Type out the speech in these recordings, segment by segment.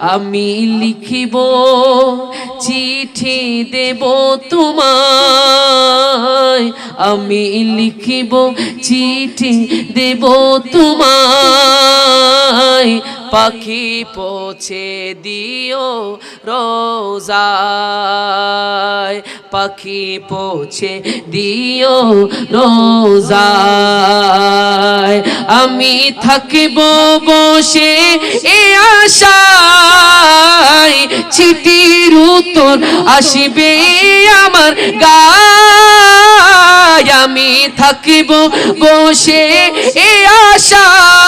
আমি লিখিব চিঠি দেব তোমায়। আমি লিখিব চিঠি দেব তোমায়। পাখি পৌঁছে দিও রোজায়। পাখি পৌঁছে দিও রোজায়। আমি থাকিব বসে এ আশায়। চিঠির উত্তর আসিবে আমার গায়। আমি থাকিব বসে এ আশায়।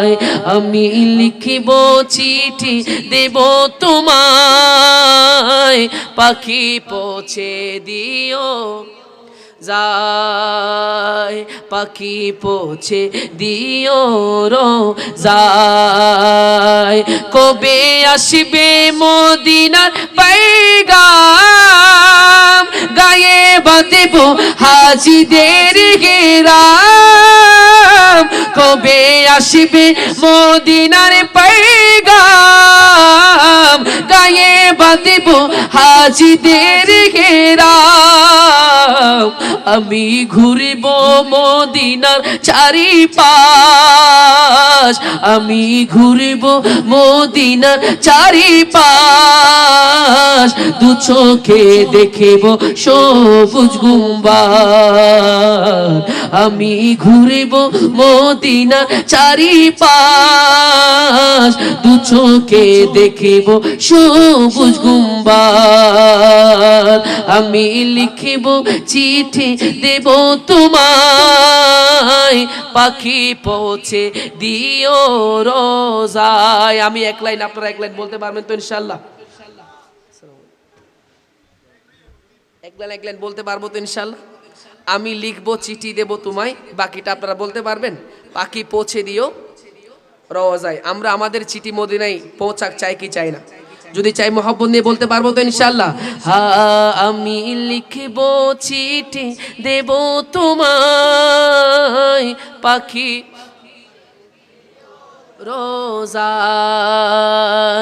রোজায় আমি লিখিব চিঠি দেব তোমায়। পাখি পৌঁছে দিও, যায়। পাখি পৌঁছে দিও রো যায়। কবে আসবে মদিনার পাইগাম গায়ে বাঁধব হাজিদের কবে আসবে মদিনার পাইগাম গায়ে বাঁধব হাজিদের ঘেরাম আমি ঘুরব মদিনার চারি পাশ আমি ঘুরব মদিনার চারি পাশ দু চোখে দেখব সবুজ গুম্বা আমি ঘুরব মদিনার চারি পাশ দু চোখে দেখব সবুজ গুম্বার। আমি লিখিব চিঠি দেব তোমায়, পাখি পৌঁছে দিও রোজায়। আমি এক লাইন, আপনারা এক লাইন বলতে পারবেন তো ইনশাল্লাহ এক লাইন এক লাইন বলতে পারব তো ইনশাল্লাহ আমি লিখব, চিঠি দেব তোমায়, বাকিটা আপনারা বলতে পারবেন। পাখি পৌঁছে দিও রওজায় আমরা আমাদের চিঠি মদিনায় পৌঁছাক চাই কি চাই না। যদি চাই মহব্বত নিয়ে বলতে পারব তো ইনশাল্লাহ হা, আমি লিখব চিঠি দেব তোমায়, পাখি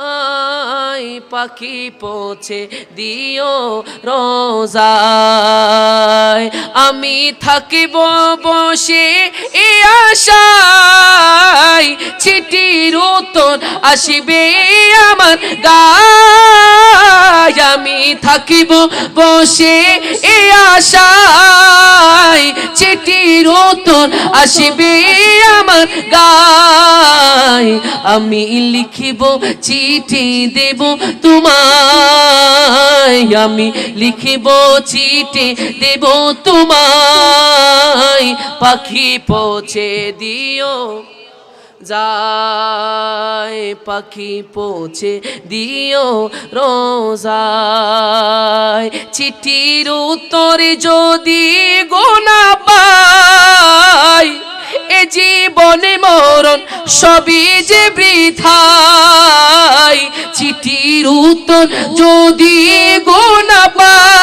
আই পাখি পৌঁছে দিও রোজায়। আমি থাকিব বসে এ আশায়। ছিটি উত্তর আসিবে আমার গায়। আমি থাকিব বসে এ আশায়। চিঠির উত্তর আসিবে আমার গায়। আমি লিখিব, চিঠি দেব তোমায়। আমি লিখিব, চিঠি দেব তোমায়। পাখি পৌঁছে দিও। যায়, পাখি পৌঁছে দিও রোজায়। চিঠির উত্তরে যদি গোনা পাই, এ জীবনে মরণ সবই যে বৃথাই। চিঠির উত্তর যদি গোনা পাই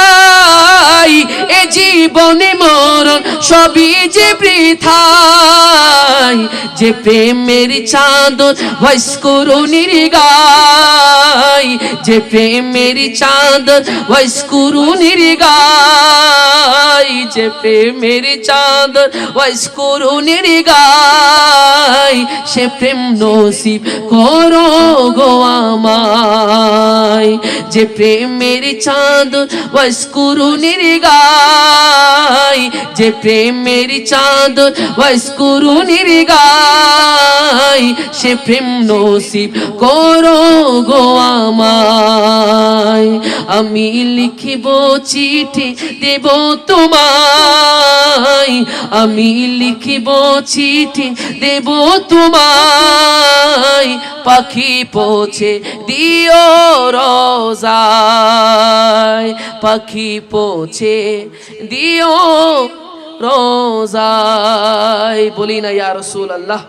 এ জীবনে মরণ সবই যে বৃথাই। যে প্রেমের চাদর ভয়েস করুনির গাই যে প্রেমের চাদর ভয়েস করুনির গাই যে প্রেমের চাদর ভয়েস করুনির গাই সে প্রেম নসিব করো গো আমায়। যে প্রেমের চাঁদ ভয়েস করুনির গাই যে প্রেমের চাদর ভয়েস করুনির গাই সে প্রেম নসিব করো গো আমায়। আমি লিখিব চিঠি দেব তোমায়। আমি লিখিব চিঠি দেব তোমায়। পাখি পৌঁছে দিও রোজায়। পাখি পৌঁছে দিও রোজায়। বলি না, ইয়া রসুল আল্লাহ